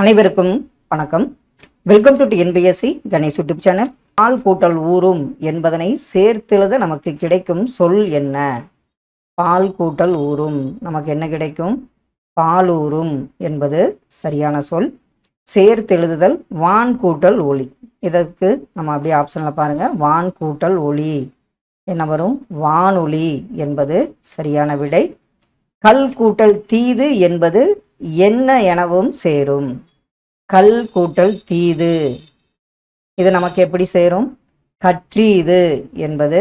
அனைவருக்கும் வணக்கம். Welcome to NBSC Ganesh YouTube channel. பால் கூட்டல் ஊறும் என்பதனை சேர்த்தெழுத நமக்கு கிடைக்கும் சொல் என்ன? பால் கூட்டல் ஊறும். நமக்கு என்ன கிடைக்கும்? பாலூரும் என்பது சரியான சொல். சேர்த்தெழுதுதல் வான் கூட்டல் ஒளி. இதற்கு நம்ம அப்படியே ஆப்ஷனில் பாருங்கள் வான் கூட்டல் ஒளி. என்ன வரும்? வானொலி என்பது சரியான விடை. கல் கூட்டல் தீது என்பது என்ன எனவும் சேரும். கல் கூட்டல் தீது. இது நமக்கு எப்படி சேரும்? கற்றீது என்பது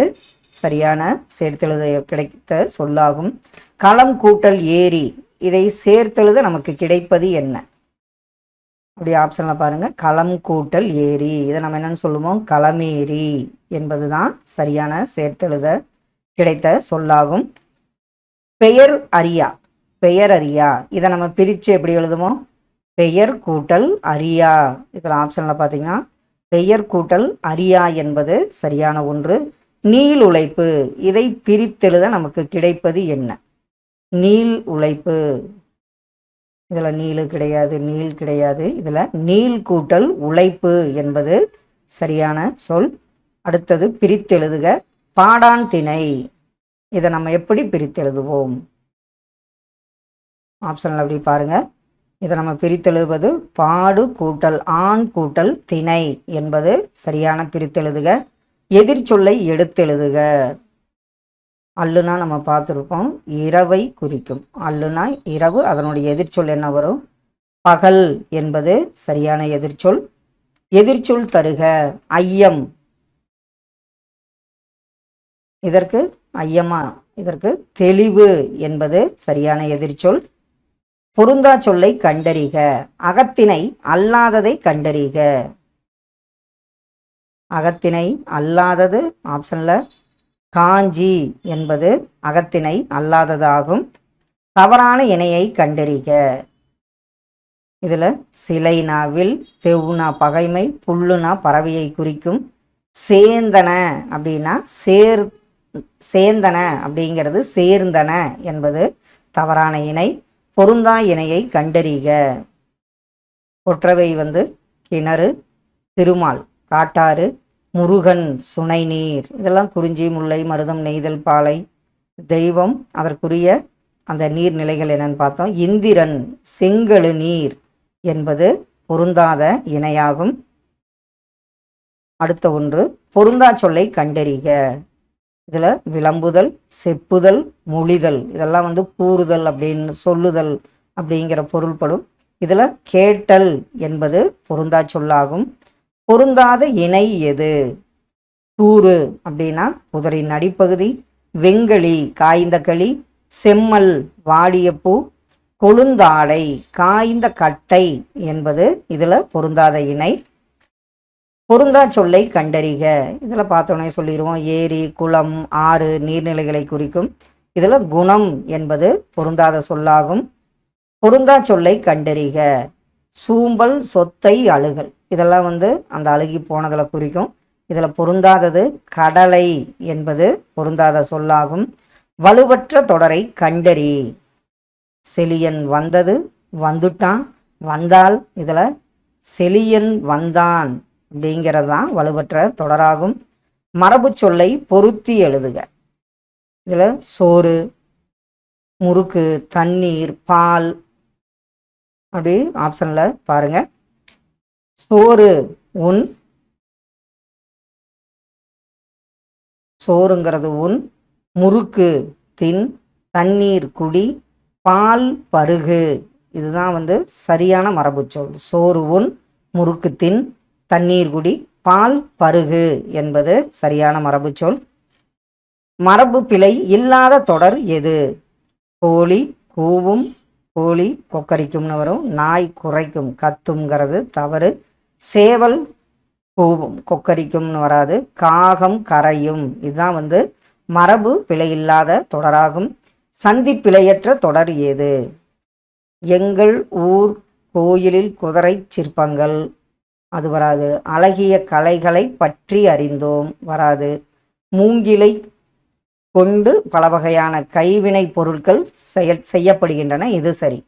சரியான சேர்த்தெழுத கிடைத்த சொல்லாகும். களம் கூட்டல் ஏரி இதை சேர்த்தெழுத நமக்கு கிடைப்பது என்ன? அப்படி ஆப்ஷனில் பாருங்க. களம் கூட்டல் ஏரி இதை நம்ம என்னன்னு சொல்லுவோம்? களமேரி என்பதுதான் சரியான சேர்த்தெழுத கிடைத்த சொல்லாகும். பெயர் அறியா பெயர் அறியா இதை நம்ம பிரித்து எப்படி எழுதுவோம்? பெயர் கூட்டல் அரியா. இதில் ஆப்ஷனில் பார்த்தீங்கன்னா பெயர் கூட்டல் அரியா என்பது சரியான ஒன்று. நீள் உழைப்பு இதை பிரித்தெழுத நமக்கு கிடைப்பது என்ன? நீள் உழைப்பு. இதில் நீளு கிடையாது நீள் கிடையாது. இதில் நீள் கூட்டல் உழைப்பு என்பது சரியான சொல். அடுத்தது பிரித்தெழுதுக பாடான் திணை. இதை நம்ம எப்படி பிரித்தெழுதுவோம்? ஆப்ஷனில் அப்படி பாருங்கள் இதை நம்ம பிரித்தெழுவது பாடு கூட்டல் ஆண் கூட்டல் திணை என்பது சரியான பிரித்தெழுதுக. எதிர்ச்சொல்லை எடுத்தெழுதுக. அல்லுனா நம்ம பார்த்துருப்போம் இரவை குறிக்கும். அல்லுனா இரவு அதனுடைய எதிர்ச்சொல் என்ன வரும்? பகல் என்பது சரியான எதிர்ச்சொல் எதிர்ச்சொல் தருக ஐயம். இதற்கு ஐயமா இதற்கு தெளிவு என்பது சரியான எதிர்ச்சொல் பொருந்தா சொல்லை கண்டறிக அகத்தினை அல்லாததை கண்டறிக. அகத்தினை அல்லாதது ஆப்ஷன்ல காஞ்சி என்பது அகத்தினை அல்லாததாகும். தவறான இணையை கண்டறிக. இதுல சிலைனா வில் தெவுனா பகைமை புல்லுனா பறவையை குறிக்கும். சேந்தன அப்படின்னா சேர் சேந்தன அப்படிங்கிறது சேர்ந்தன என்பது தவறான இணை. பொருந்தா இணையை கண்டறிக. கொற்றவை வந்து கிணறு திருமால் காட்டாறு முருகன் சுனை நீர் இதெல்லாம் குறிஞ்சி முல்லை மருதம் நெய்தல் பாலை தெய்வம் அதற்குரிய அந்த நீர்நிலைகள் என்னன்னு பார்த்தோம். இந்திரன் செங்கழு நீர் என்பது பொருந்தாத இணையாகும். அடுத்த ஒன்று பொருந்தா சொல்லை கண்டறிக. இதில் விளம்புதல் செப்புதல் மொழிதல் இதெல்லாம் வந்து கூறுதல் அப்படின்னு சொல்லுதல் அப்படிங்கிற பொருள்படும். இதில் கேட்டல் என்பது பொருந்தா சொல்லாகும். பொருந்தாத இணை எது? தூறு அப்படின்னா புதரின் அடிப்பகுதி வெங்களி காய்ந்த களி செம்மல் வாடிய பூ கொழுந்தாடை காய்ந்த கட்டை என்பது இதில் பொருந்தாத இணை. பொருந்தா சொல்லை கண்டறிக. இதில் பார்த்தோன்னே சொல்லிடுவோம் ஏரி குளம் ஆறு நீர்நிலைகளை குறிக்கும். இதில் குணம் என்பது பொருந்தாத சொல்லாகும். பொருந்தா சொல்லை கண்டறிக. சூம்பல் சொத்தை அழுகல். இதெல்லாம் வந்து அந்த அழுகி போனதில் குறிக்கும். இதில் பொருந்தாதது கடலை என்பது பொருந்தாத சொல்லாகும். வலுவற்ற தொடரை கண்டறி. செலியன் வந்தது வந்துட்டான். வந்தால் இதில் செலியன் வந்தான். அப்படிங்கிறது தான் வலுவற்ற தொடராகும். மரபு சொல்லை பொருத்தி எழுதுக. இதில் சோறு முறுக்கு தண்ணீர் பால் அப்படி ஆப்ஷனில் பாருங்க. சோறு உன் சோறுங்கிறது உன் முறுக்கு தின். தண்ணீர் குடி. பால் பருகு. இதுதான் வந்து சரியான மரபு சொல். சோறு உன் முறுக்கு தின். தண்ணீர் குடி பால் பருகு என்பது சரியான மரபு சொல். மரபு பிழை இல்லாத தொடர் எது? கோழி கூவும் கோழி கொக்கரிக்கும்னு வரும் நாய் குறைக்கும் கத்துங்கிறது தவறு. சேவல் கூவும் கொக்கரிக்கும்னு வராது. காகம் கரையும் இதுதான் வந்து மரபு பிழை இல்லாத தொடராகும். சந்தி பிழையற்ற தொடர் எது? எங்கள் ஊர் கோயிலில் குதிரை சிற்பங்கள். அது வராது. அழகிய கலைகளை பற்றி அறிந்தோம். வராது. மூங்கிலை கொண்டு பல வகையான கைவினை பொருட்கள் செய்ய செய்யப்படுகின்றன. இது சரி.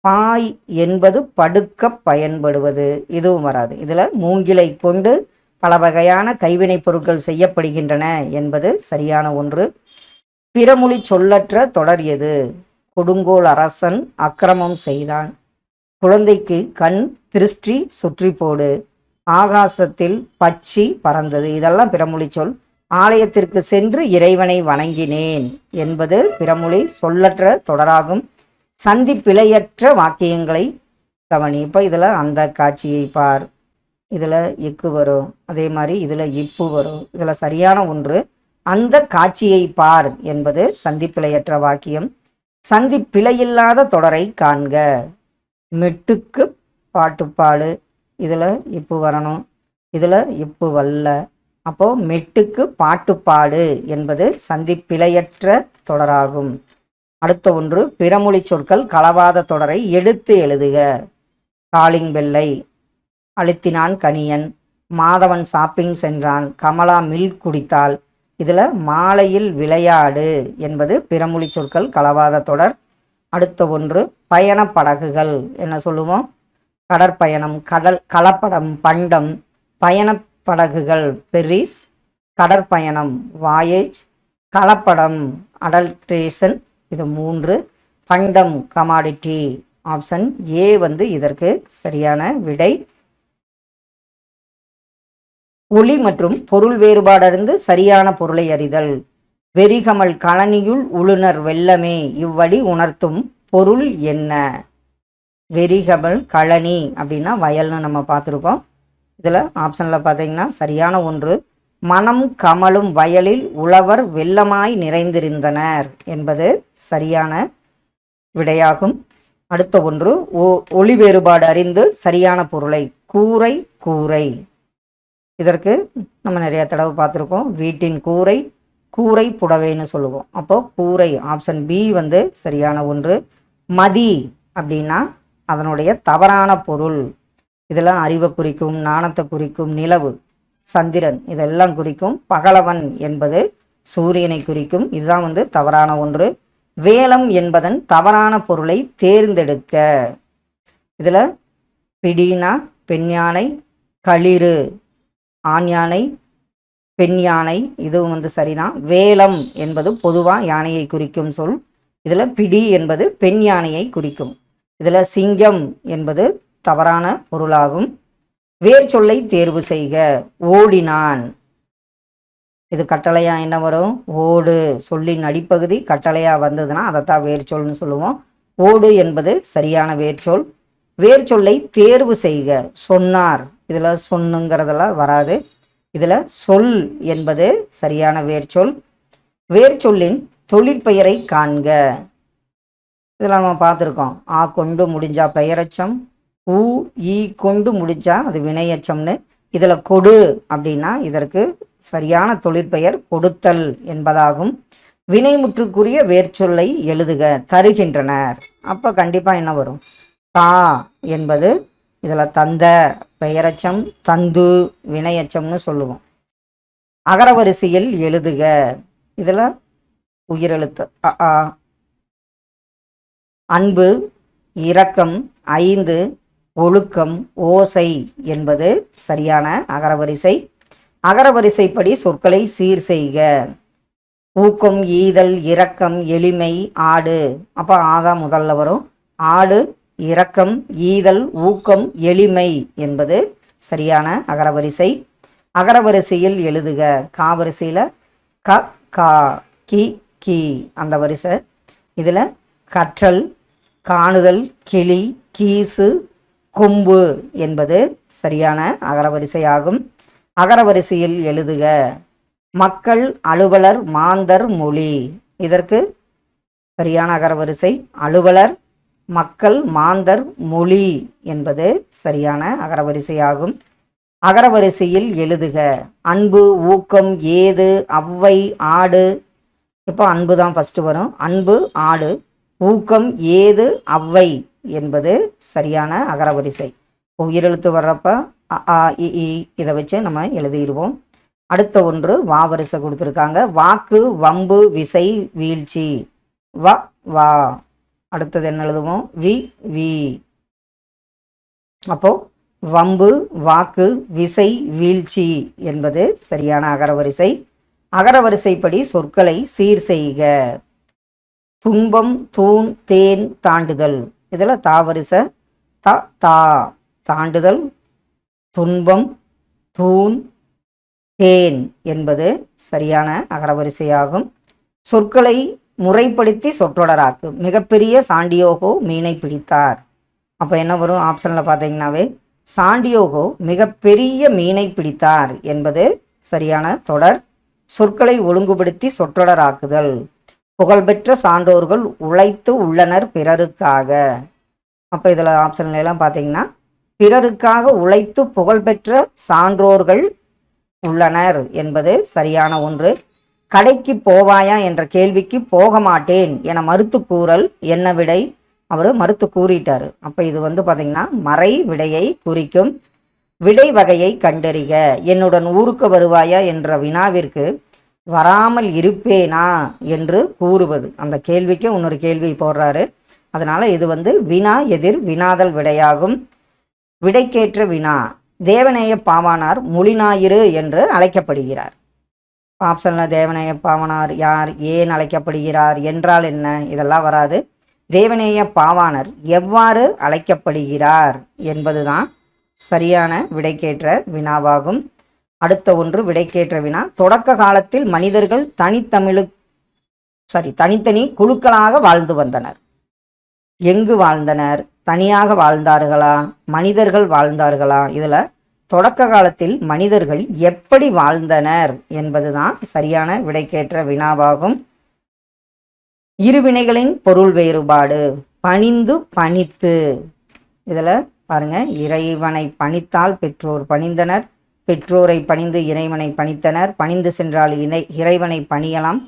பாய் என்பது படுக்க பயன்படுவது. இதுவும் வராது. இதில் மூங்கிலை கொண்டு பல வகையான கைவினைப் பொருட்கள் செய்யப்படுகின்றன என்பது சரியான ஒன்று. பிறமொழி சொல்லற்ற தொடர் எது? கொடுங்கோல் அரசன் அக்கிரமம் செய்தான். குழந்தைக்கு கண் திருஷ்டி சுற்றி போடு. ஆகாசத்தில் பச்சி பறந்தது. இதெல்லாம் பிறமொழி சொல். ஆலயத்திற்கு சென்று இறைவனை வணங்கினேன் என்பது பிறமொழி சொல்லற்ற தொடராகும். சந்தி பிழையற்ற வாக்கியங்களை கவனி. இப்போ இதில் அந்த காட்சியை பார். இதில் இக்கு வரும். அதே மாதிரி இதில் இப்பு வரும். இதில் சரியான ஒன்று. அந்த காட்சியை பார் என்பது சந்தி பிழையற்ற வாக்கியம். சந்தி பிழையில்லாத தொடரை காண்க. மெட்டுக்கு பாட்டுப்பாடு இதில் இப்பு வரணும். இதில் இப்பு வல்ல. அப்போது மெட்டுக்கு பாட்டுப்பாடு என்பது சந்திப்பிழையற்ற தொடராகும். அடுத்த ஒன்று பிறமொழி சொற்கள் களவாத தொடரை எடுத்து எழுதுக. காலிங் வெள்ளை. அழுத்தினான் கனியன். மாதவன் ஷாப்பிங் சென்றான். கமலா மில்க் குடித்தாள். இதில் மாலையில் விளையாடு என்பது பிறமொழி சொற்கள் களவாத தொடர் அடுத்த ஒன்று பயணப் படகுகள் என்ன சொல்லுவோம்? கடற்பயணம் கடல் கலப்படம் பண்டம் பயணப்படகுகள் பெரிஸ் கடற்பயணம் வாயேஜ் கலப்படம் அடல்ட்ரேஷன் இது மூன்று. பண்டம் கமாடிட்டி ஆப்ஷன் ஏ வந்து இதற்கு சரியான விடை. ஒளி மற்றும் பொருள் வேறுபாடறிந்து சரியான பொருளை அறிதல். வெறிகமல் கழனியுள் உளுனர் வெள்ளமே இவ்வடி உணர்த்தும் பொருள் என்ன? வெறிகமல் கழனி அப்படின்னா வயல்னு நம்ம பார்த்துருக்கோம். இதில் ஆப்ஷனில் பார்த்தீங்கன்னா சரியான ஒன்று. மனம் கமலும் வயலில் உழவர் வெள்ளமாய் நிறைந்திருந்தனர் என்பது சரியான விடையாகும். அடுத்த ஒன்று ஒ- ஒளி வேறுபாடு அறிந்து சரியான பொருளை கூரை கூரை. இதற்கு நம்ம நிறைய தடவை பார்த்துருக்கோம். வீட்டின் கூரை கூரை புடவைன்னு சொல்லுவோம். அப்போ கூரை ஆப்ஷன் பி வந்து சரியான ஒன்று. மதி அப்படின்னா அதனுடைய தவறான பொருள். இதெல்லாம் அறிவை குறிக்கும் நாணத்தை குறிக்கும் நிலவு சந்திரன் இதெல்லாம் குறிக்கும். பகலவன் என்பது சூரியனை குறிக்கும். இதுதான் வந்து தவறான ஒன்று. வேலம் என்பதன் தவறான பொருளை தேர்ந்தெடுக்க. இதில் பிடினா பெண் யானை களிறு ஆண் யானை பெண் யானை இதுவும் வந்து சரிதான். வேலம் என்பது பொதுவாக யானையை குறிக்கும் சொல். இதில் பிடி என்பது பெண் யானையை குறிக்கும். இதில் சிங்கம் என்பது தவறான பொருளாகும். வேர் சொல்லை தேர்வு செய்க. ஓடினான். இது கட்டளையா என்ன வரும்? ஓடு. சொல்லின் அடிப்பகுதி கட்டளையா வந்ததுன்னா அதைத்தான் வேர் சொல்னு சொல்லுவோம். ஓடு என்பது சரியான வேர்ச்சொல் வேர் சொல்லை தேர்வு செய்க. சொன்னார். இதில் சொன்னுங்கிறதெல்லாம் வராது. இதில் சொல் என்பது சரியான வேர்ச்சொல் வேர்ச்சொல்லின் தொழிற்பெயரை காண்க. இதெல்லாம் நம்ம பார்த்துருக்கோம். ஆ கொண்டு முடிஞ்சா பெயரச்சம் ஊ ஈ கொண்டு முடிஞ்சா அது வினையச்சம்னு. இதில் கொடு அப்படின்னா இதற்கு சரியான தொழிற்பெயர் கொடுத்தல் என்பதாகும். வினைமுற்றுக்குரிய வேர்ச்சொல்லை எழுதுக தருகின்றனர். அப்போ கண்டிப்பாக என்ன வரும்? தா என்பது இதில் தந்த பெயரச்சம் தந்து வினையச்சம்னு சொல்லுவோம். அகரவரிசையில் எழுதுக. இதில் உயிரெழுத்து. அ அன்பு இரக்கம் ஐந்து ஒழுக்கம் ஓசை என்பது சரியான அகரவரிசை. அகரவரிசைப்படி சொற்களை சீர் செய்க. ஊக்கம் ஈதல் இரக்கம் எளிமை ஆடு. அப்போ ஆதா முதல்ல வரும். ஆடு இரக்கம் ஈதல் ஊக்கம் எளிமை என்பது சரியான அகரவரிசை அகரவரிசையில் எழுதுக. காவரிசையில் க கா கி கி அந்த வரிசை. இதில் கற்றல் காணுதல் கிளி கீசு கொம்பு என்பது சரியான அகரவரிசையாகும் அகரவரிசையில் எழுதுக. மக்கள் அலுவலர் மாந்தர் மொழி. இதற்கு சரியான அகரவரிசை அலுவலர் மக்கள் மாந்தர் மொழி என்பது சரியான அகரவரிசையாகும். அகரவரிசையில் எழுதுக. அன்பு ஊக்கம் ஏது அவ்வை ஆடு. இப்போ அன்பு தான் ஃபஸ்ட்டு வரும்? அன்பு ஆடு. ஊக்கம் ஏது அவ்வை என்பது சரியான அகரவரிசை. உயிரெழுத்து வர்றப்ப அ, இ இதை வச்சு நம்ம எழுதிடுவோம். அடுத்த ஒன்று வா வரிசை கொடுத்துருக்காங்க. வாக்கு வம்பு விசை வீழ்ச்சி. வ வா. அடுத்தது என்ன எழுதுவோம்? வி வி. அப்போ வம்பு வாக்கு விசை வீழ்ச்சி என்பது சரியான அகரவரிசை அகரவரிசைப்படி சொற்களை சீர் செய்க. துன்பம் தூண் தேன் தாண்டுதல். இதில் தாவரிச த தா. தாண்டுதல் துன்பம் தூண் தேன் என்பது சரியான அகரவரிசையாகும் சொற்களை முறைப்படுத்தி சொற்றொடராக்கு. மிகப்பெரிய சாண்டியோகோ மீனை பிடித்தார். அப்போ என்ன வரும்? ஆப்ஷனில் பார்த்தீங்கன்னாவே சாண்டியோகோ மிகப்பெரிய மீனை பிடித்தார் என்பது சரியான தொடர். சொற்களை ஒழுங்குபடுத்தி சொற்றொடராக்குதல். புகழ்பெற்ற சான்றோர்கள் உழைத்து உள்ளனர் பிறருக்காக. அப்போ இதில் ஆப்ஷன்லாம் பார்த்தீங்கன்னா பிறருக்காக உழைத்து புகழ்பெற்ற சான்றோர்கள் உள்ளனர் என்பது சரியான ஒன்று. கடைக்கு போவாயா என்ற கேள்விக்கு போக மாட்டேன் என மறுத்து கூறல் என்ன விடை? அவர் மறுத்து கூறிட்டார். அப்போ இது வந்து பார்த்தீங்கன்னா மறை விடையை குறிக்கும் விடை வகையை கண்டறிக. என்னுடன் ஊருக்கு வருவாயா என்ற வினாவிற்கு வராமல் இருப்பேனா என்று கூறுவது. அந்த கேள்விக்கு இன்னொரு கேள்வி போடுறாரு. அதனால இது வந்து வினா எதிர் வினாதல் விடையாகும். விடைக்கேற்ற வினா. தேவநேய பாவானார் முழிநாயிறு என்று அழைக்கப்படுகிறார். ஆப்ஷனில் தேவநேய பாவனார் யார்? ஏன் அழைக்கப்படுகிறார்? என்றால் என்ன? இதெல்லாம் வராது. தேவநேய பாவாணர் எவ்வாறு அழைக்கப்படுகிறார் என்பதுதான் சரியான விடைக்கேற்ற வினாவாகும். அடுத்த ஒன்று விடைக்கேற்ற வினா. தொடக்க காலத்தில் மனிதர்கள் தனித்தமிழு சாரி தனித்தனி குழுக்களாக வாழ்ந்து வந்தனர். எங்கு வாழ்ந்தனர்? தனியாக வாழ்ந்தார்களா? மனிதர்கள் வாழ்ந்தார்களா? இதில் தொடக்க காலத்தில் மனிதர்கள் எப்படி வாழ்ந்தனர் என்பதுதான் சரியான விடைக்கேற்ற வினாவாகும். இருவினைகளின் பொருள் வேறுபாடு. பணிந்து பணித்து. இதில் பாருங்க இறைவனை பணித்தால் பெற்றோர் பணிந்தனர் பெற்றோரை பணிந்து இறைவனை பணித்தனர் பணிந்து சென்றால் இணை இறைவனை பணியலாம்.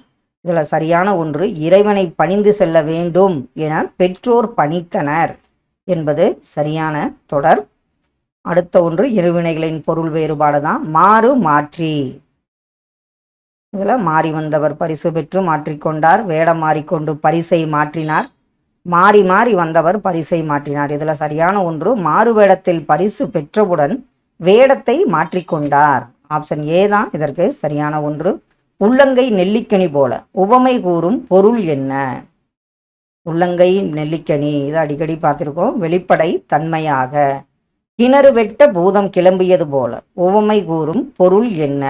இதில் சரியான ஒன்று இறைவனை பணிந்து செல்ல வேண்டும் என பெற்றோர் பணித்தனர் என்பது சரியான தொடர். அடுத்த ஒன்று இருவினைகளின் பொருள் வேறுபாடு தான் மாறு மாற்றி. இதில் மாறி வந்தவர் பரிசு பெற்று மாற்றிக்கொண்டார் வேடம் மாறிக்கொண்டு பரிசை மாற்றினார். மாறி மாறி வந்தவர் பரிசை மாற்றினார். இதில் சரியான ஒன்று மாறு வேடத்தில் பரிசு பெற்றவுடன் வேடத்தை மாற்றிக்கொண்டார் ஆப்ஷன் ஏ தான். இதற்கு சரியான ஒன்று உள்ளங்கை நெல்லிக்கனி போல. உவமை கூறும் பொருள் என்ன? உள்ளங்கை நெல்லிக்கனி. இதை அடிக்கடி பார்த்திருக்கோம் வெளிப்படை தன்மையாக. கிணறு வெட்ட பூதம் கிளம்பியது போல. உவமை கூறும் பொருள் என்ன?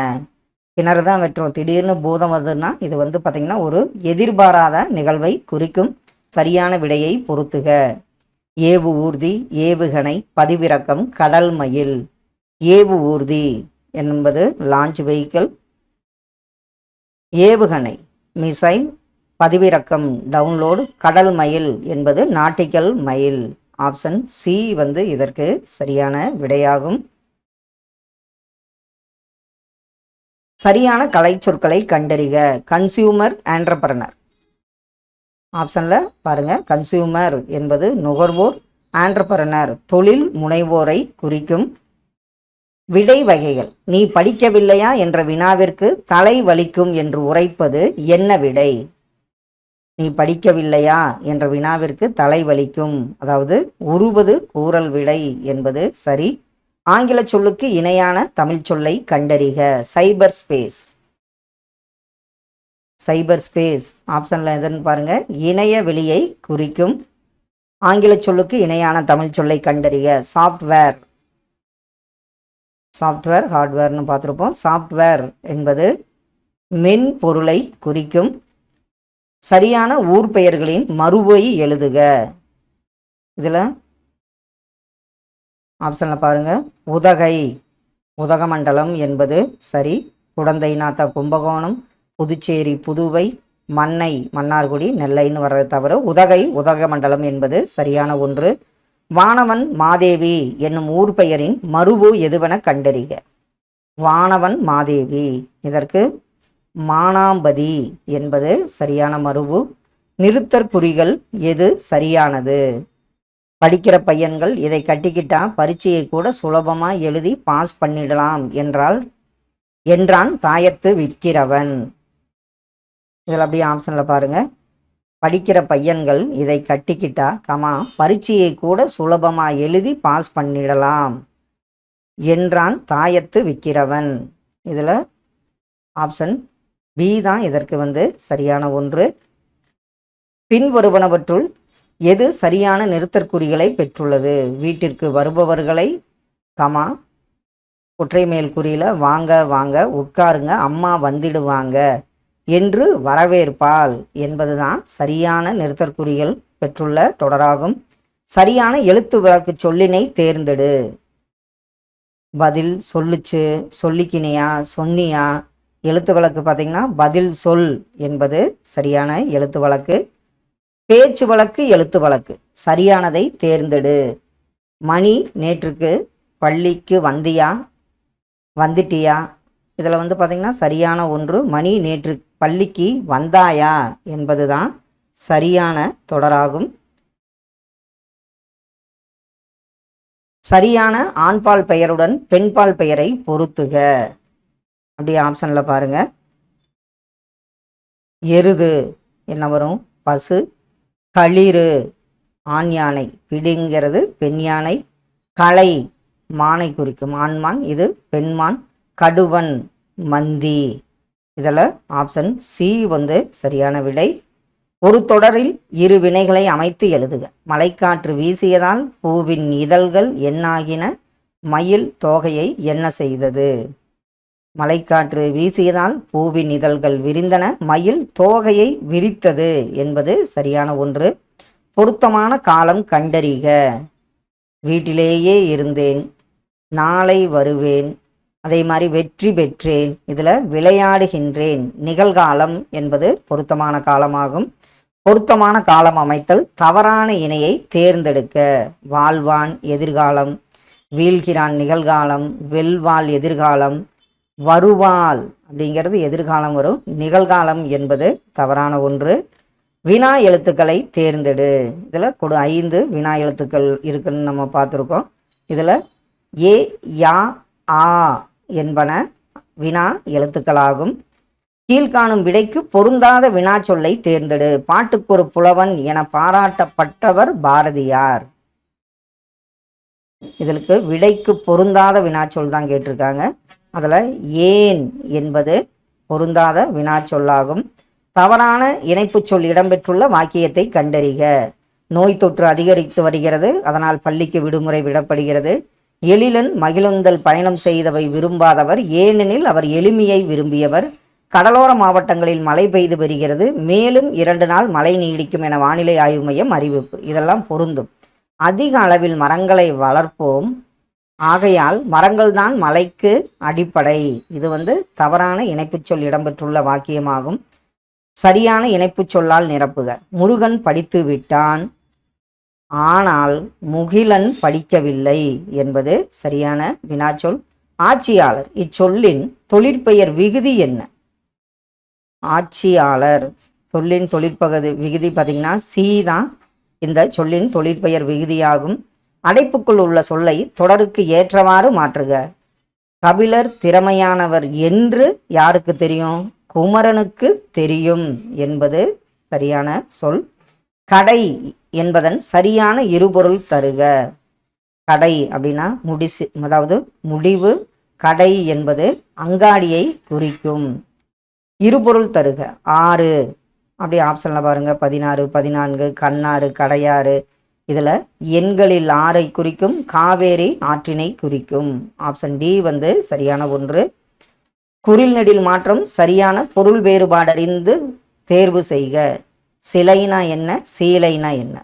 கிணறு தான் வெட்டுறோம். திடீர்னு பூதம் வருதுன்னா இது வந்து பார்த்திங்கன்னா ஒரு எதிர்பாராத நிகழ்வை குறிக்கும் சரியான விடையை பொருத்துக ஏவு ஊர்தி ஏவுகணை பதிவிறக்கம் கடல் மயில். ஏவு ஊர்தி என்பது லான்ச் வெஹிக்கிள் ஏவுகணை மிசைல் பதிவிறக்கம் டவுன்லோடு கடல் மயில் என்பது நாட்டிக்கல் மயில். ஆப்ஷன் சி வந்து இதற்கு சரியான விடையாகும். சரியான கலை சொற்களை கண்டறிக. கன்சியூமர் ஆண்டர்பரனர் ஆப்ஷனில் பாருங்கள் கன்சியூமர் என்பது நுகர்வோர் ஆண்டர்பரனர் தொழில் முனைவோரை குறிக்கும் விடை வகைகள். நீ படிக்கவில்லையா என்ற வினாவிற்கு தலை வலிக்கும் என்று உரைப்பது என்ன விடை? நீ படிக்கவில்லையா? என்ற வினாவிற்கு தலை வலிக்கும். அதாவது உருவது கூறல் விடை என்பது சரி. ஆங்கில சொல்லுக்கு இணையான தமிழ் சொல்லை கண்டறிக. Cyber space. Cyber space. ஆப்ஷனில் எதுன்னு பாருங்க. இணைய வெளியை குறிக்கும். ஆங்கில சொல்லுக்கு இணையான தமிழ் சொல்லை கண்டறிக. சாஃப்ட்வேர். சாஃப்ட்வேர் ஹார்ட்வேர்னு பார்த்துருப்போம். சாஃப்ட்வேர் என்பது மென்பொருளை குறிக்கும். சரியான ஊர் பெயர்களின் மறுவை எழுதுக. இதில் ஆப்ஷனில் பாருங்க. உதகை. உதகமண்டலம் என்பது சரி. குடந்தைநாத்த கும்பகோணம் புதுச்சேரி புதுவை மன்னை மன்னார்குடி நெல்லைன்னு வர்றது தவிர உதகை உதகமண்டலம் என்பது சரியான ஒன்று. வானவன் மாதேவி என்னும் ஊர் பெயரின் மறுபு எதுவென கண்டறிக. வானவன் மாதேவி. இதற்கு மானாம்பதி என்பது சரியான மறுவு நிறுத்தற்குறிகள் எது சரியானது? படிக்கிற பையன்கள் இதை கட்டிக்கிட்டா பரீட்சையை கூட சுலபமா எழுதி பாஸ் பண்ணிடலாம் என்றால் என்றான் தாயத்து விற்கிறவன். இதில் அப்படியே ஆப்ஷனில் பாருங்க. படிக்கிற பையன்கள் இதை கட்டிக்கிட்டா கமா பரீட்சையை கூட சுலபமாக எழுதி பாஸ் பண்ணிடலாம் என்றான் தாயத்து விற்கிறவன். இதில் ஆப்ஷன் பி தான் இதற்கு வந்து சரியான ஒன்று. பின்வருவனவற்றுள் எது சரியான நிறுத்தற்குறிகளை பெற்றுள்ளது? வீட்டிற்கு வருபவர்களை கமா குற்றை மேல் குறியில வாங்க வாங்க உட்காருங்க அம்மா வந்துடுவாங்க என்று வரவேற்பால் என்பதுதான் சரியான நிறுத்தற்குறிகள் பெற்றுள்ள தொடராகும். சரியான எழுத்து விளக்கு சொல்லினை தேர்ந்தெடு. பதில் சொல்லுச்சு சொல்லிக்கினியா சொன்னியா எழுத்து வழக்கு பார்த்தீங்கன்னா பதில் சொல் என்பது சரியான எழுத்து வழக்கு. பேச்சு வழக்கு எழுத்து வழக்கு. சரியானதை தேர்ந்தெடு. மணி நேற்றுக்கு பள்ளிக்கு வந்தியா? வந்துட்டியா? இதில் வந்து பார்த்தீங்கன்னா சரியான ஒன்று மணி நேற்று பள்ளிக்கு வந்தாயா? என்பது தான் சரியான தொடராகும். சரியான ஆண்பால் பெயருடன் பெண்பால் பெயரை பொருத்துக. அப்படியே ஆப்ஷனில் பாருங்கள் எருது என்ன வரும்? பசு. களிறு. ஆண் யானை. பிடிங்கிறது பெண் யானை. களை. மானை குறிக்கும். ஆண்மான் இது பெண்மான் கடுவன் மந்தி. இதில் ஆப்ஷன் சி வந்து சரியான விடை. ஒரு தொடரில் இரு வினைகளை அமைத்து எழுதுக. மலைக்காற்று வீசியதால் பூவின் இதழ்கள் என்னாகின? மயில் தோகையை என்ன செய்தது? மலைக்காற்று வீசியதால் பூவின் இதழ்கள் விரிந்தன. மயில் தோகையை விரித்தது என்பது சரியான ஒன்று. பொருத்தமான காலம் கண்டறிக. வீட்டிலேயே இருந்தேன். நாளை வருவேன். அதே மாதிரி வெற்றி பெற்றேன். இதில் விளையாடுகின்றேன். நிகழ்காலம் என்பது பொருத்தமான காலமாகும். பொருத்தமான காலம் அமைத்தல் தவறான இணையை தேர்ந்தெடுக்க. வாழ்வான் எதிர்காலம். வீழ்கிறான் நிகழ்காலம். வெல்வாள் எதிர்காலம். வருவாள் அப்படிங்கிறது எதிர்காலம் வரும். நிகழ்காலம் என்பது தவறான ஒன்று. வினா எழுத்துக்களை தேர்ந்தெடு. இதில் கொடு ஐந்து வினா எழுத்துக்கள் இருக்குன்னு நம்ம பார்த்துருக்கோம். இதில் ஏ யா ஆ என்பன வினா எழுத்துக்களாகும். கீழ்காணும் விடைக்கு பொருந்தாத வினா சொல்லை தேர்ந்தெடு. ஒரு புலவன் என பாராட்டப்பட்டவர் பாரதியார். இதற்கு விடைக்கு பொருந்தாத வினாச்சொல் தான் கேட்டிருக்காங்க. அதில் ஏன் என்பது பொருந்தாத வினாச்சொல்லாகும். தவறான இணைப்புச் சொல் இடம்பெற்றுள்ள வாக்கியத்தை கண்டறிக. நோய் தொற்று அதிகரித்து வருகிறது அதனால் பள்ளிக்கு விடுமுறை விடப்படுகிறது. எழிலன் மகிழுந்தல் பயணம் செய்தவை விரும்பாதவர் ஏனெனில் அவர் எளிமையை விரும்பியவர். கடலோர மாவட்டங்களில் மழை பெய்து வருகிறது மேலும் இரண்டு நாள் மழை நீடிக்கும் என வானிலை ஆய்வு மையம் அறிவிப்பு. இதெல்லாம் பொருந்தும். அதிக அளவில் மரங்களை வளர்ப்போம். ஆகையால் மரங்கள் தான் மலைக்கு அடிப்படை. இது வந்து தவறான இணைப்புச் சொல் இடம்பெற்றுள்ள வாக்கியமாகும். சரியான இணைப்புச் சொல்லால் நிரப்புக. முருகன் படித்து விட்டான். ஆனால் முகிலன் படிக்கவில்லை என்பது சரியான வினாச்சொல். ஆட்சியாளர் இச்சொல்லின் தொழிற்பெயர் விகுதி என்ன? ஆட்சியாளர் சொல்லின் தொழிற்பகுதி விகுதி பார்த்தீங்கன்னா சி தான் இந்த சொல்லின் தொழிற்பெயர் விகுதியாகும். அடைப்புக்குள் உள்ள சொல்லை தொடருக்கு ஏற்றவாறு மாற்றுக. கபிலர் திறமையானவர் என்று யாருக்கு தெரியும்? குமரனுக்கு தெரியும் என்பது சரியான சொல். கடை என்பதன் சரியான இருபொருள் தருக. கடை அப்படின்னா முடிசு அதாவது முடிவு கடை என்பது அங்காடியை குறிக்கும். இருபொருள் தருக. ஆறு. அப்படி ஆப்ஷனில் பாருங்க. பதினாறு பதினான்கு கண்ணாறு கடையாறு இதில் எண்களில் ஆறை குறிக்கும் காவேரி ஆற்றினை குறிக்கும். ஆப்ஷன் டி வந்து சரியான ஒன்று. குரில் நெடில் மாற்றம் சரியான பொருள் வேறுபாடறிந்து தேர்வு செய்க. சிலைனா என்ன? சீலைனா என்ன?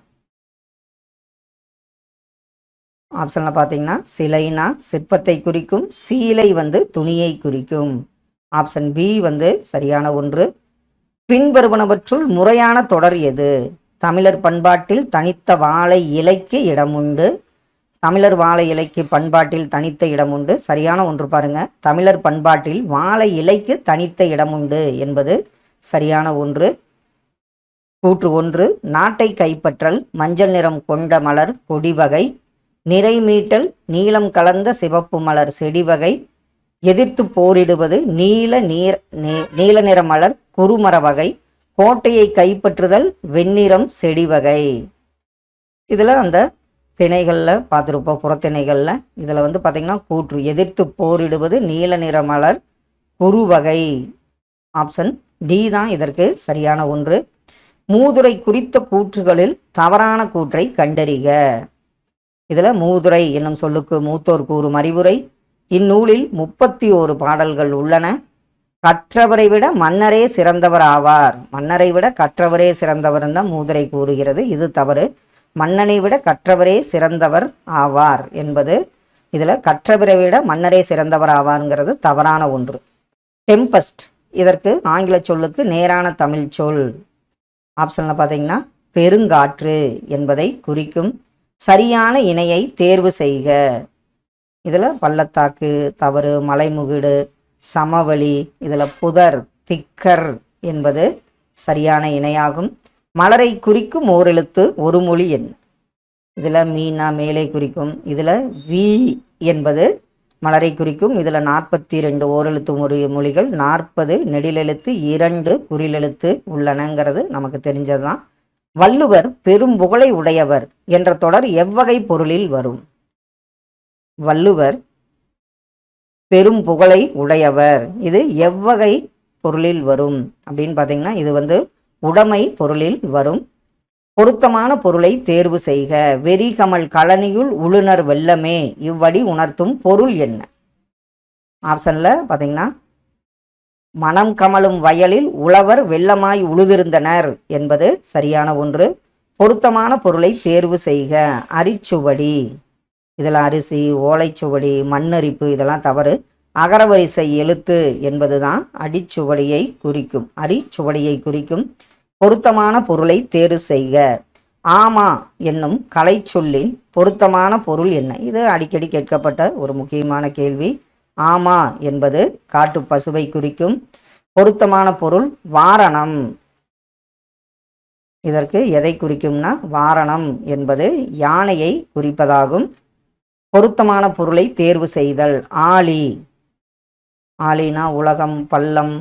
ஆப்ஷனில் பார்த்தீங்கன்னா சிலைனா சிற்பத்தை குறிக்கும் சீலை வந்து துணியை குறிக்கும். ஆப்ஷன் பி வந்து சரியான ஒன்று. பின்வருவனவற்றுள் முறையான தொடர் எது? தமிழர் பண்பாட்டில் தனித்த வாழை இலைக்கு இடமுண்டு. தமிழர் வாழை இலைக்கு பண்பாட்டில் தனித்த இடமுண்டு. சரியான ஒன்று பாருங்க. தமிழர் பண்பாட்டில் வாழை இலைக்கு தனித்த இடமுண்டு என்பது சரியான ஒன்று. கூற்று ஒன்று. நாட்டை கைப்பற்றல் மஞ்சள் நிறம் கொண்ட மலர் கொடி வகை நிறை மீட்டல் கலந்த சிவப்பு மலர் செடி வகை எதிர்த்து போரிடுவது நீல நீர் நீல நிற மலர் குறுமர வகை கோட்டையை கைப்பற்றுதல் வெண்ணிறம் செடி வகை இதில் அந்த திணைகளில் பார்த்துருப்போம் புறத்திணைகளில். இதில் வந்து பார்த்திங்கன்னா கூற்று எதிர்த்து போரிடுவது நீல நிற மலர் குறுவகை. ஆப்ஷன் டி தான் இதற்கு சரியான ஒன்று. மூதுரை குறித்த கூற்றுகளில் தவறான கூற்றை கண்டறிக. இதில் மூதுரை என்னும் சொல்லுக்கு மூத்தோர் கூறும் அறிவுரை. இந்நூலில் முப்பத்தி ஓரு பாடல்கள் உள்ளன. கற்றவரை விட மன்னரே சிறந்தவர் ஆவார் மன்னரை விட கற்றவரே சிறந்தவர் தான் மூதுரை கூறுகிறது. இது தவறு. மன்னனை விட கற்றவரே சிறந்தவர் ஆவார் என்பது இதில் கற்றவரை விட மன்னரே சிறந்தவர் ஆவார்ங்கிறது தவறான ஒன்று. டெம்பஸ்ட் இதற்கு ஆங்கில சொல்லுக்கு நேரான தமிழ் சொல். ஆப்ஷனில் பார்த்தீங்கன்னா பெருங்காற்று என்பதை குறிக்கும் சரியான இணையை தேர்வு செய்க. இதில் பள்ளத்தாக்கு தவறு மலைமுகிடு சமவெளி இதில் புதர் திக்கர் என்பது சரியான இணையாகும். மலரை குறிக்கும் ஓரெழுத்து ஒரு மொழி எண். இதில் மீனா மேலே குறிக்கும் இதில் வி என்பது மலரை குறிக்கும் இதில் நாற்பத்தி ரெண்டு ஓரெழுத்து மொழி மொழிகள் நாற்பது நெடிலெழுத்து இரண்டு குறிலெழுத்து உள்ளனங்கிறது நமக்கு தெரிஞ்சது தான் வள்ளுவர் பெரும் புகழை உடையவர் என்ற தொடர் எவ்வகை பொருளில் வரும்? வள்ளுவர் பெரும் புகழை உடையவர். இது எவ்வகை பொருளில் வரும்? அப்படின்னு பார்த்தீங்கன்னா இது வந்து உடைமை பொருளில் வரும். பொருத்தமான பொருளை தேர்வு செய்க. வெறிகமல் கழனியுள் உளுனர் வெள்ளமே இவ்வடி உணர்த்தும் பொருள் என்ன? ஆப்ஷனில் பார்த்தீங்கன்னா மனம் கமலும் வயலில் உழவர் வெள்ளமாய் உழுதிருந்தனர் என்பது சரியான ஒன்று. பொருத்தமான பொருளை தேர்வு செய்க. அரிச்சுவடி. இதில் அரிசி ஓலைச்சுவடி மண்ணரிப்பு இதெல்லாம் தவறு. அகரவரிசை எழுத்து என்பது தான் அடிச்சுவடியை குறிக்கும். அரிச்சுவடியை குறிக்கும் பொருத்தமான பொருளை தேர்வு செய்க. ஆமா என்னும் கலை சொல்லின் பொருத்தமான பொருள் என்ன? இது அடிக்கடி கேட்கப்பட்ட ஒரு முக்கியமான கேள்வி. ஆமா என்பது காட்டு பசுவை குறிக்கும் பொருத்தமான பொருள் வாரணம். இதற்கு எதை குறிக்கும்னா வாரணம் என்பது யானையை குறிப்பதாகும். பொருத்தமான பொருளை தேர்வு செய்தல். ஆளி. ஆளினா உலகம் பள்ளம்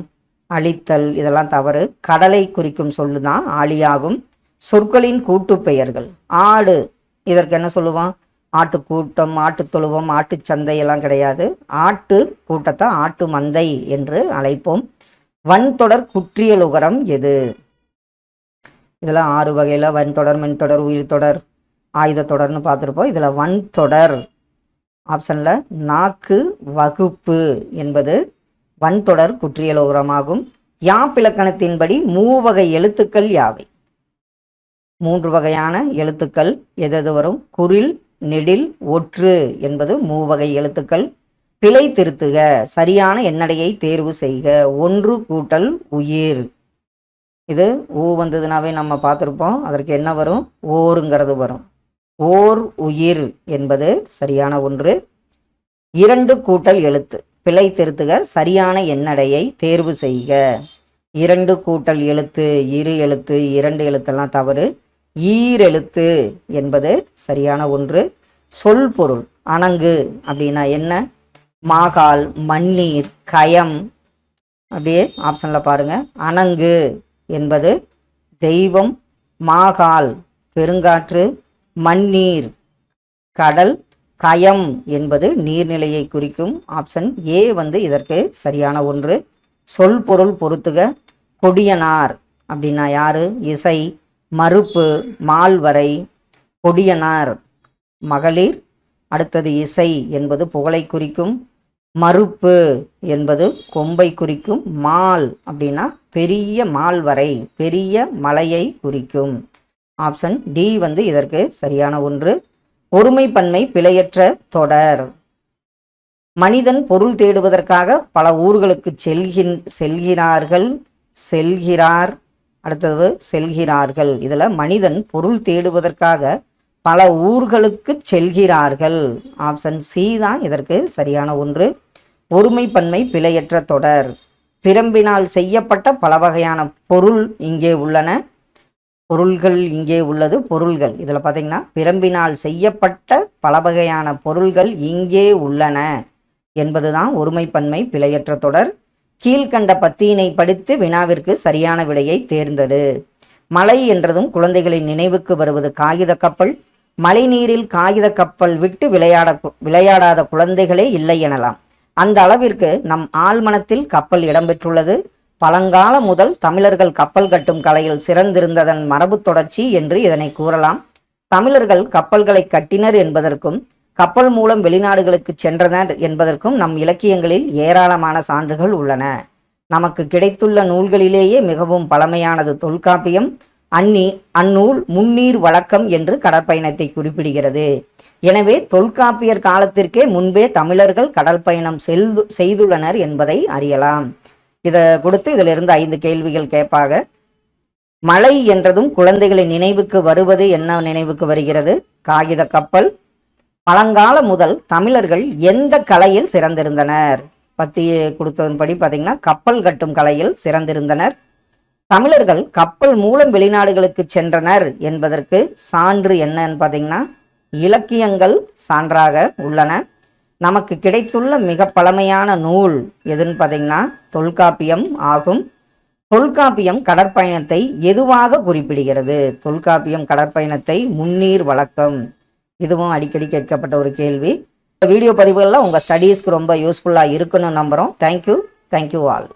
அழித்தல் இதெல்லாம் தவறு. கடலை குறிக்கும் சொல்லு தான் ஆளியாகும். சொற்களின் கூட்டு பெயர்கள். ஆடு இதற்கு என்ன சொல்லுவான்? ஆட்டு கூட்டம் ஆட்டு தொழுவம் ஆட்டு சந்தை எல்லாம் கிடையாது. ஆட்டு கூட்டத்தை ஆட்டு மந்தை என்று அழைப்போம். வன்தொடர் குற்றியலுகரம் எது? இதெல்லாம் ஆறு வகையில் வன்தொடர் மென்தொடர் உயிர் தொடர் ஆயுத தொடர்னு பார்த்துருப்போம். இதில் வன்தொடர் ஆப்ஷனில் நாக்கு வகுப்பு என்பது வன்தொடர் குற்றியலோகரமாகும். யாப்பிலக்கணத்தின்படி மூவகை எழுத்துக்கள் யாவை? மூன்று வகையான எழுத்துக்கள் எதது வரும்? குரில் நெடில் ஒற்று என்பது மூவகை எழுத்துக்கள். பிழை திருத்துக சரியான எண்ணடையை தேர்வு செய்க ஒன்று கூட்டல் உயிர். இது ஊ வந்ததுனாவே நம்ம பார்த்துருப்போம். அதற்கு என்ன வரும்? ஓருங்கிறது வரும். ஓர் உயிர் என்பது சரியான ஒன்று. இரண்டு கூட்டல் எழுத்து. பிழை திருத்துக சரியான எண்ணடையை தேர்வு செய்க. இரண்டு கூட்டல் எழுத்து இரு எழுத்து இரண்டு எழுத்தெல்லாம் தவறு. ஈரெழுத்து என்பது சரியான ஒன்று. சொல் பொருள் அணங்கு அப்படின்னா என்ன? மாகால் மண்ணீர் கயம். அப்படியே ஆப்ஷனில் பாருங்க. அணங்கு என்பது தெய்வம் மாகால் பெருங்காற்று மண்ணீர். கடல் கயம் என்பது நீர்நிலையை குறிக்கும் ஆப்ஷன் ஏ வந்து இதற்கு சரியான ஒன்று. சொல் பொருள் பொறுத்துக கொடியனார் அப்படின்னா யாரு? இசை மறுப்பு மால்வரை கொடியனார். மகளிர் அடுத்தது இசை என்பது புகழை குறிக்கும். மறுப்பு என்பது கொம்பை குறிக்கும். மால் அப்படின்னா பெரிய மால்வரை பெரிய மலையை குறிக்கும். ஆப்ஷன் டி வந்து இதற்கு சரியான ஒன்று. ஒருமைப்பன்மை பிழையற்ற தொடர். மனிதன் பொருள் தேடுவதற்காக பல ஊர்களுக்கு செல்கின் செல்கிறார்கள் செல்கிறார். அடுத்தது செல்கிறார்கள். இதில் மனிதன் பொருள் தேடுவதற்காக பல ஊர்களுக்கு செல்கிறார்கள். ஆப்ஷன் சி தான் இதற்கு சரியான ஒன்று. ஒருமைப்பன்மை பிழையற்ற தொடர். பிரம்பினால் செய்யப்பட்ட பல வகையான பொருள் இங்கே உள்ளன. பொருள்கள் இங்கே உள்ளது பொருள்கள். இதில் பார்த்தீங்கன்னா பிரம்பினால் செய்யப்பட்ட பல வகையான பொருள்கள் இங்கே உள்ளன என்பதுதான் ஒருமைப்பன்மை பிழையற்ற தொடர். கீழ்கண்ட பத்தியினை படித்து வினாவிற்கு சரியான விடையை தேர்ந்தது. மலை என்றதும் குழந்தைகளின் நினைவுக்கு வருவது காகித கப்பல். மழைநீரில் காகித கப்பல் விட்டு விளையாட விளையாடாத குழந்தைகளே இல்லை எனலாம். அந்த அளவிற்கு நம் ஆழ்மனத்தில் கப்பல் இடம்பெற்றுள்ளது பழங்கால முதல் தமிழர்கள் கப்பல் கட்டும் கலையில் சிறந்திருந்ததன் மரபு தொடர்ச்சி என்று இதனை கூறலாம். தமிழர்கள் கப்பல்களை கட்டினர் என்பதற்கும் கப்பல் மூலம் வெளிநாடுகளுக்கு சென்றனர் என்பதற்கும் நம் இலக்கியங்களில் ஏராளமான சான்றுகள் உள்ளன. நமக்கு கிடைத்துள்ள நூல்களிலேயே மிகவும் பழமையானது தொல்காப்பியம் அந்நி அந்நூல் முன்னீர் வழக்கம் என்று கடற்பயணத்தை குறிப்பிடுகிறது. எனவே தொல்காப்பியர் காலத்திற்கே முன்பே தமிழர்கள் கடற்பயணம் செல் செய்துள்ளனர் என்பதை அறியலாம். இதை கொடுத்து இதிலிருந்து ஐந்து கேள்விகள் கேட்பாக மழை என்றதும் குழந்தைகளின் நினைவுக்கு வருவது என்ன நினைவுக்கு வருகிறது? காகித கப்பல். பழங்கால முதல் தமிழர்கள் எந்த கலையில் சிறந்திருந்தனர்? பத்தி கொடுத்ததன்படி பார்த்தீங்கன்னா கப்பல் கட்டும் கலையில் சிறந்திருந்தனர். தமிழர்கள் கப்பல் மூலம் வெளிநாடுகளுக்கு சென்றனர் என்பதற்கு சான்று என்னன்னு பார்த்தீங்கன்னா இலக்கியங்கள் சான்றாக உள்ளன. நமக்கு கிடைத்துள்ள மிக பழமையான நூல் எதுன்னு பார்த்தீங்கன்னா தொல்காப்பியம் ஆகும். தொல்காப்பியம் கடற்பயணத்தை எதுவாக குறிப்பிடுகிறது? தொல்காப்பியம் கடற்பயணத்தை முன்னீர் வழக்கம். இதுவும் அடிக்கடி கேட்கப்பட்ட ஒரு கேள்வி. வீடியோ பதிவுகள்லாம் உங்கள் ஸ்டடீஸ்க்கு ரொம்ப யூஸ்ஃபுல்லாக இருக்குன்னு நம்புகிறோம் தேங்க்யூ தேங்க்யூ ஆல்